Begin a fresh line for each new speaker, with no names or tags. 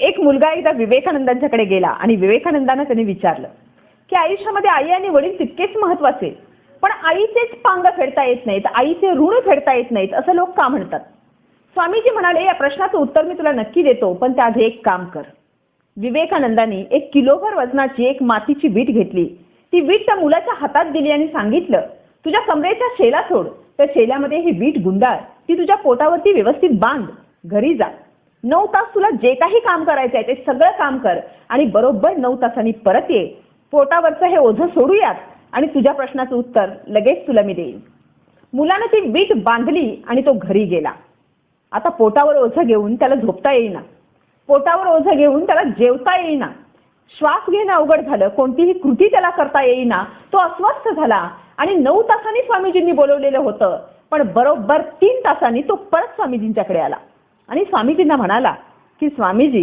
एक मुलगा एकदा विवेकानंदांच्याकडे गेला आणि विवेकानंदांना त्यांनी विचारलं की आयुष्यामध्ये आई आणि वडील तितकेच महत्त्वाचे पण आईचेच पांग फेडता येत नाहीत आईचे ऋण फेडता येत नाहीत असं लोक का म्हणतात? स्वामीजी म्हणाले या प्रश्नाचं उत्तर मी तुला नक्की देतो पण त्याआधी एक काम कर. विवेकानंदांनी एक किलोभर वजनाची एक मातीची वीट घेतली. ती वीट त्या मुलाच्या हातात दिली आणि सांगितलं तुझ्या कमरेच्या शेला सोड त्या शेल्यामध्ये ही वीट गुंडाळ ती तुझ्या पोटावरती व्यवस्थित बांध घरी जा. नऊ तास तुला जे काही काम करायचं आहे ते सगळं काम कर आणि बरोबर नऊ तासांनी परत ये. पोटावरचं हे ओझं सोडूयात आणि तुझ्या प्रश्नाचं उत्तर लगेच तुला मी देईन. मुलानं ती वीट बांधली आणि तो घरी गेला. आता पोटावर ओझं घेऊन त्याला झोपता येईना. पोटावर ओझं घेऊन त्याला जेवता येईना. श्वास घेणं अवघड झालं कोणतीही कृती त्याला करता येईना. तो अस्वस्थ झाला आणि नऊ तासांनी स्वामीजींनी बोलवलेलं होतं पण बरोबर तीन तासांनी तो परत स्वामीजींच्याकडे आला. आणि स्वामीजींना म्हणाला की स्वामीजी